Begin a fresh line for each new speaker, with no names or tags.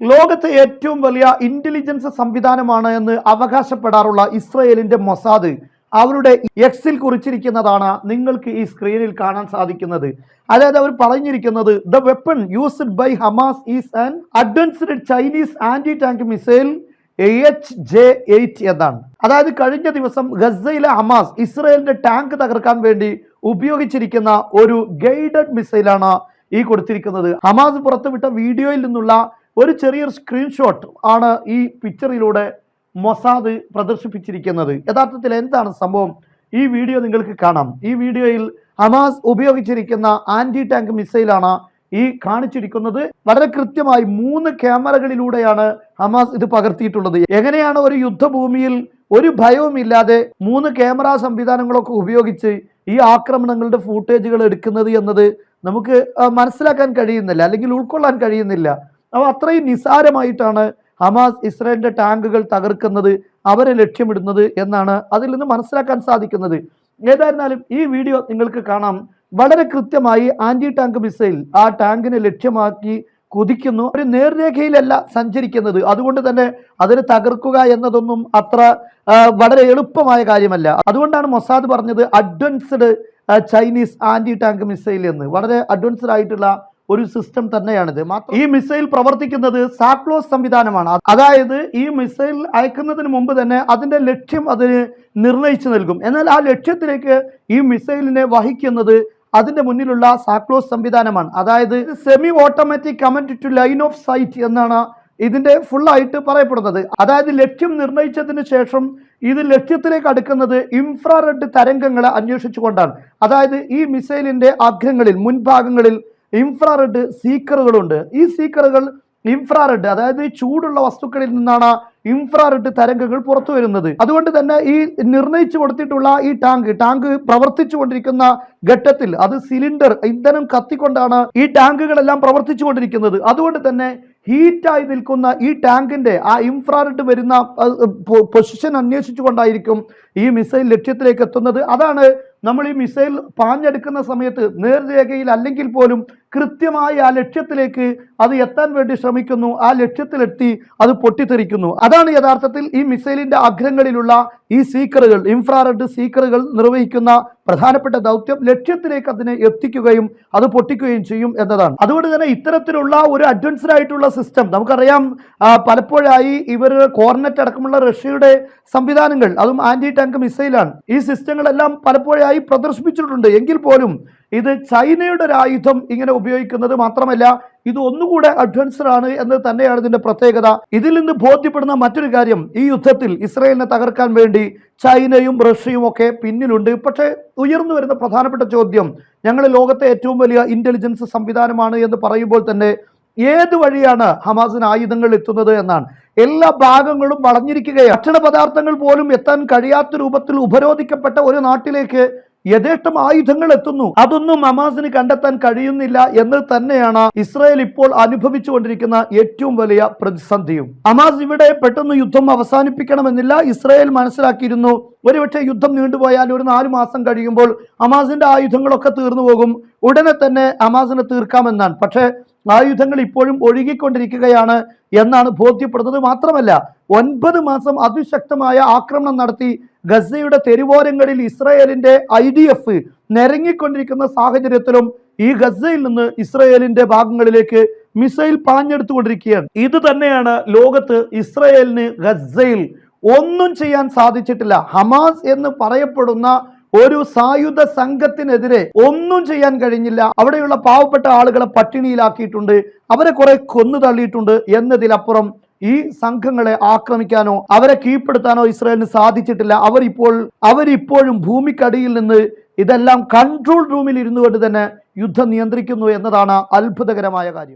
ലോകത്തെ ഏറ്റവും വലിയ ഇന്റലിജൻസ് സംവിധാനമാണ് എന്ന് അവകാശപ്പെടാറുള്ള ഇസ്രയേലിന്റെ മൊസാദ് അവരുടെ എക്സിൽ കുറിച്ചിരിക്കുന്നതാണ് നിങ്ങൾക്ക് ഈ സ്ക്രീനിൽ കാണാൻ സാധിക്കുന്നത്. അതായത് അവർ പറഞ്ഞിരിക്കുന്നത് the weapon used by Hamas is an advanced Chinese anti tank missile H J eight എന്നാണ്. അതായത് കഴിഞ്ഞ ദിവസം ഗസയിലെ ഹമാസ് ഇസ്രയേലിന്റെ ടാങ്ക് തകർക്കാൻ വേണ്ടി ഉപയോഗിച്ചിരിക്കുന്ന ഒരു ഗൈഡഡ് മിസൈലാണ് ഈ കൊടുത്തിരിക്കുന്നത്. ഹമാസ് പുറത്തുവിട്ട വീഡിയോയിൽ നിന്നുള്ള ഒരു ചെറിയൊരു സ്ക്രീൻഷോട്ട് ആണ് ഈ പിക്ചറിലൂടെ മൊസാദ് പ്രദർശിപ്പിച്ചിരിക്കുന്നത്. യഥാർത്ഥത്തിൽ എന്താണ് സംഭവം? ഈ വീഡിയോ നിങ്ങൾക്ക് കാണാം. ഈ വീഡിയോയിൽ ഹമാസ് ഉപയോഗിച്ചിരിക്കുന്ന ആന്റി ടാങ്ക് മിസൈലാണ് ഈ കാണിച്ചിരിക്കുന്നത്. വളരെ കൃത്യമായി മൂന്ന് ക്യാമറകളിലൂടെയാണ് ഹമാസ് ഇത് പകർത്തിയിട്ടുള്ളത്. എങ്ങനെയാണ് ഒരു യുദ്ധഭൂമിയിൽ ഒരു ഭയവുമില്ലാതെ മൂന്ന് ക്യാമറ സംവിധാനങ്ങളൊക്കെ ഉപയോഗിച്ച് ഈ ആക്രമണങ്ങളുടെ ഫൂട്ടേജുകൾ എടുക്കുന്നത് എന്നത് നമുക്ക് മനസ്സിലാക്കാൻ കഴിയുന്നില്ല അല്ലെങ്കിൽ ഉൾക്കൊള്ളാൻ കഴിയുന്നില്ല. അപ്പോൾ അത്രയും നിസാരമായിട്ടാണ് ഹമാസ് ഇസ്രായേലിന്റെ ടാങ്കുകൾ തകർക്കുന്നത് അവരെ ലക്ഷ്യമിടുന്നത് എന്നാണ് അതിൽ നിന്ന് മനസ്സിലാക്കാൻ സാധിക്കുന്നത്. ഏതായിരുന്നാലും ഈ വീഡിയോ നിങ്ങൾക്ക് കാണാം. വളരെ കൃത്യമായി ആന്റി ടാങ്ക് മിസൈൽ ആ ടാങ്കിനെ ലക്ഷ്യമാക്കി കുതിക്കുന്നു. ഒരു നേർരേഖയിലല്ല സഞ്ചരിക്കുന്നത്. അതുകൊണ്ട് തന്നെ അതിനെ തകർക്കുക എന്നതൊന്നും അത്ര വളരെ എളുപ്പമായ കാര്യമല്ല. അതുകൊണ്ടാണ് മൊസാദ് പറഞ്ഞത് advanced Chinese anti tank missile എന്ന്. വളരെ അഡ്വാൻസ്ഡ് ആയിട്ടുള്ള ഒരു സിസ്റ്റം തന്നെയാണിത്. മാത്രം ഈ മിസൈൽ പ്രവർത്തിക്കുന്നത് സാക്ലോസ് സംവിധാനമാണ്. അതായത് ഈ മിസൈൽ അയക്കുന്നതിന് മുമ്പ് തന്നെ അതിന്റെ ലക്ഷ്യം അതിന് നിർണയിച്ചു നൽകും. എന്നാൽ ആ ലക്ഷ്യത്തിലേക്ക് ഈ മിസൈലിനെ വഹിക്കുന്നത് അതിന്റെ മുന്നിലുള്ള സാക്ലോസ് സംവിധാനമാണ്. അതായത് semi automatic command to line of sight എന്നാണ് ഇതിന്റെ ഫുൾ ആയിട്ട് പറയപ്പെടുന്നത്. അതായത് ലക്ഷ്യം നിർണയിച്ചതിന് ശേഷം ഇത് ലക്ഷ്യത്തിലേക്ക് അടുക്കുന്നത് ഇൻഫ്രാറെഡ് തരംഗങ്ങളെ അന്വേഷിച്ചുകൊണ്ടാണ്. അതായത് ഈ മിസൈലിന്റെ അഗ്രങ്ങളിൽ മുൻഭാഗങ്ങളിൽ ഇൻഫ്രാറെഡ് സീക്കറുകളുണ്ട്. ഈ സീക്കറുകൾ ഇൻഫ്രാറെഡ് അതായത് ചൂടുള്ള വസ്തുക്കളിൽ നിന്നാണ് ഇൻഫ്രാറെഡ് തരംഗങ്ങൾ പുറത്തു വരുന്നത്. അതുകൊണ്ട് തന്നെ ഈ നിർണയിച്ചു കൊടുത്തിട്ടുള്ള ഈ ടാങ്ക് ടാങ്ക് പ്രവർത്തിച്ചു കൊണ്ടിരിക്കുന്ന ഘട്ടത്തിൽ അത് സിലിണ്ടർ ഇന്ധനം കത്തിക്കൊണ്ടാണ് ഈ ടാങ്കുകളെല്ലാം പ്രവർത്തിച്ചു കൊണ്ടിരിക്കുന്നത്. അതുകൊണ്ട് തന്നെ ഹീറ്റായി നിൽക്കുന്ന ഈ ടാങ്കിന്റെ ആ ഇൻഫ്രാറെഡ് വരുന്ന പൊസിഷൻ അന്വേഷിച്ചുകൊണ്ടായിരിക്കും ഈ മിസൈൽ ലക്ഷ്യത്തിലേക്ക് എത്തുന്നത്. അതാണ് നമ്മൾ ഈ മിസൈൽ പാഞ്ഞെടുക്കുന്ന സമയത്ത് നേർരേഖയിൽ അല്ലെങ്കിൽ പോലും കൃത്യമായി ആ ലക്ഷ്യത്തിലേക്ക് അത് എത്താൻ വേണ്ടി ശ്രമിക്കുന്നു ആ ലക്ഷ്യത്തിലെത്തി അത് പൊട്ടിത്തെറിക്കുന്നു. അതാണ് യഥാർത്ഥത്തിൽ ഈ മിസൈലിന്റെ അഗ്രങ്ങളിലുള്ള ഈ സീക്കറുകൾ ഇൻഫ്രാറെഡ് സീക്കറുകൾ നിർവഹിക്കുന്ന പ്രധാനപ്പെട്ട ദൗത്യം ലക്ഷ്യത്തിലേക്ക് അതിനെ എത്തിക്കുകയും അത് പൊട്ടിക്കുകയും ചെയ്യും എന്നതാണ്. അതുകൊണ്ട് തന്നെ ഇത്തരത്തിലുള്ള ഒരു അഡ്വാൻസ്ഡ് ആയിട്ടുള്ള സിസ്റ്റം നമുക്കറിയാം പലപ്പോഴായി ഇവർ കോർണറ്റ് അടക്കമുള്ള റഷ്യയുടെ സംവിധാനങ്ങൾ അതും ആന്റി ടാങ്ക് മിസൈലാണ് ഈ സിസ്റ്റങ്ങളെല്ലാം പലപ്പോഴായി പ്രദർശിപ്പിച്ചിട്ടുണ്ട്. എങ്കിൽ പോലും ഇത് ചൈനയുടെ ഒരു ആയുധം ഇങ്ങനെ ഉപയോഗിക്കുന്നത് മാത്രമല്ല ഇത് ഒന്നുകൂടെ അഡ്വാൻസ്ഡ് ആണ് എന്ന് തന്നെയാണ് ഇതിന്റെ പ്രത്യേകത. ഇതിൽ നിന്ന് ബോധ്യപ്പെടുന്ന മറ്റൊരു കാര്യം ഈ യുദ്ധത്തിൽ ഇസ്രയേലിനെ തകർക്കാൻ വേണ്ടി ചൈനയും റഷ്യയും ഒക്കെ പിന്നിലുണ്ട്. പക്ഷേ ഉയർന്നു വരുന്ന പ്രധാനപ്പെട്ട ചോദ്യം ഞങ്ങൾ ലോകത്തെ ഏറ്റവും വലിയ ഇന്റലിജൻസ് സംവിധാനമാണ് എന്ന് പറയുമ്പോൾ തന്നെ ഏത് വഴിയാണ് ഹമാസിന് ആയുധങ്ങൾ എത്തുന്നത് എന്നാണ്. എല്ലാ ഭാഗങ്ങളും വളഞ്ഞിരിക്കുകയാണ്. ഭക്ഷണ പദാർത്ഥങ്ങൾ പോലും എത്താൻ കഴിയാത്ത രൂപത്തിൽ ഉപരോധിക്കപ്പെട്ട ഒരു നാട്ടിലേക്ക് യഥേഷ്ടം ആയുധങ്ങൾ എത്തുന്നു. അതൊന്നും ഹമാസിന് കണ്ടെത്താൻ കഴിയുന്നില്ല എന്ന് തന്നെയാണ് ഇസ്രായേൽ ഇപ്പോൾ അനുഭവിച്ചുകൊണ്ടിരിക്കുന്ന ഏറ്റവും വലിയ പ്രതിസന്ധിയും. ഹമാസ് ഇവിടെ പെട്ടെന്ന് യുദ്ധം അവസാനിപ്പിക്കണമെന്നില്ല. ഇസ്രായേൽ മനസ്സിലാക്കിയിരുന്നു. ഒരുപക്ഷെ യുദ്ധം നീണ്ടുപോയാൽ ഒരു നാലു മാസം കഴിയുമ്പോൾ ഹമാസിന്റെ ആയുധങ്ങളൊക്കെ തീർന്നു പോകും. ഉടനെ തന്നെ ഹമാസിനെ തീർക്കാമെന്നാണ്. പക്ഷേ ആയുധങ്ങൾ ഇപ്പോഴും ഒഴുകിക്കൊണ്ടിരിക്കുകയാണ് എന്നാണ് ബോധ്യപ്പെടുന്നത്. മാത്രമല്ല ഒൻപത് മാസം അതിശക്തമായ ആക്രമണം നടത്തി ഗസയുടെ തെരുവോരങ്ങളിൽ ഇസ്രായേലിന്റെ ഐ ഡി എഫ് നിരങ്ങിക്കൊണ്ടിരിക്കുന്ന സാഹചര്യത്തിലും ഈ ഗസയിൽ നിന്ന് ഇസ്രായേലിന്റെ ഭാഗങ്ങളിലേക്ക് മിസൈൽ പാഞ്ഞെടുത്തുകൊണ്ടിരിക്കുകയാണ്. ഇത് തന്നെയാണ് ലോകത്ത് ഇസ്രയേലിന് ഗസയിൽ ഒന്നും ചെയ്യാൻ സാധിച്ചിട്ടില്ല. ഹമാസ് എന്ന് പറയപ്പെടുന്ന ഒരു സായുധ സംഘത്തിനെതിരെ ഒന്നും ചെയ്യാൻ കഴിഞ്ഞില്ല. അവിടെയുള്ള പാവപ്പെട്ട ആളുകളെ പട്ടിണിയിലാക്കിയിട്ടുണ്ട്. അവരെ കുറെ കൊന്നു തള്ളിയിട്ടുണ്ട് എന്നതിലപ്പുറം ഈ സംഘങ്ങളെ ആക്രമിക്കാനോ അവരെ കീഴ്പ്പെടുത്താനോ ഇസ്രായേലിന് സാധിച്ചിട്ടില്ല. അവരിപ്പോൾ അവരിപ്പോഴും ഭൂമിക്കടിയിൽ നിന്ന് ഇതെല്ലാം കൺട്രോൾ റൂമിൽ ഇരുന്നു കൊണ്ട് തന്നെ യുദ്ധം നിയന്ത്രിക്കുന്നു എന്നതാണ് അത്ഭുതകരമായ കാര്യം.